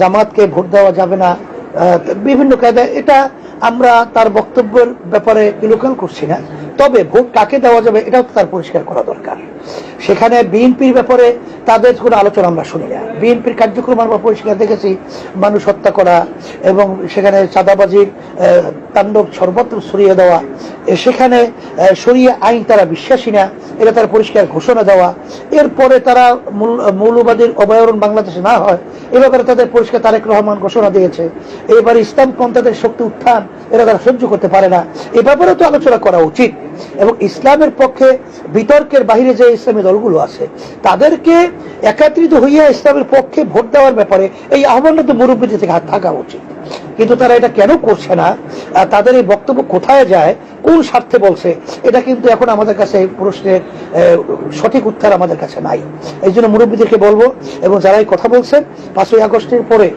জামাতকে ভোট দেওয়া যাবে না বিভিন্ন কায়দায়। এটা আমরা তার বক্তব্যের ব্যাপারে লোকাল করছি না। তবে ভোট কাকে দেওয়া যাবে, এটাও তার পরিষ্কার করা দরকার। সেখানে বিএনপির ব্যাপারে তাদের কোনো আলোচনা আমরা শুনি না। বিএনপির কার্যক্রম আমরা পরিষ্কার দেখেছি, মানুষ হত্যা করা এবং সেখানে চাঁদাবাজির তাণ্ডব সর্বত্র সরিয়ে দেওয়া। সেখানে সরিয়ে আইন তারা বিশ্বাসী না, এটা তার পরিষ্কার ঘোষণা দেওয়া। এরপরে তারা মূল- মৌলবাদীর অভয়ারণ বাংলাদেশে না হয়, এ ব্যাপারে তাদের পরিষ্কার তারেক রহমান ঘোষণা দিয়েছে। এবার ইসলাম পন্থাদের শক্তি উত্থান এরা তারা সহ্য করতে পারে না। এ ব্যাপারে তো আলোচনা করা উচিত। এবং ইসলামের পক্ষে বিতর্কের বাইরে যে ইসলামী দলগুলো আছে, তাদেরকে একাত্রিত হইয়া ইসলামের পক্ষে ভোট দেওয়ার ব্যাপারে এই আহ্বানটা তো মুরব্বীদের থেকে হাত থাকা উচিত। কিন্তু তারা এটা কেন করছে না? তাদের এই বক্তব্য কোথায় যায়? কোন স্বার্থে বলছে? এটা কিন্তু এখন আমাদের কাছে প্রশ্নের সঠিক উত্তর আমাদের কাছে নাই। এই জন্য মুরব্বীদেরকে বলব এবং যারা এই কথা বলছেন, পাঁচই আগস্টের পরে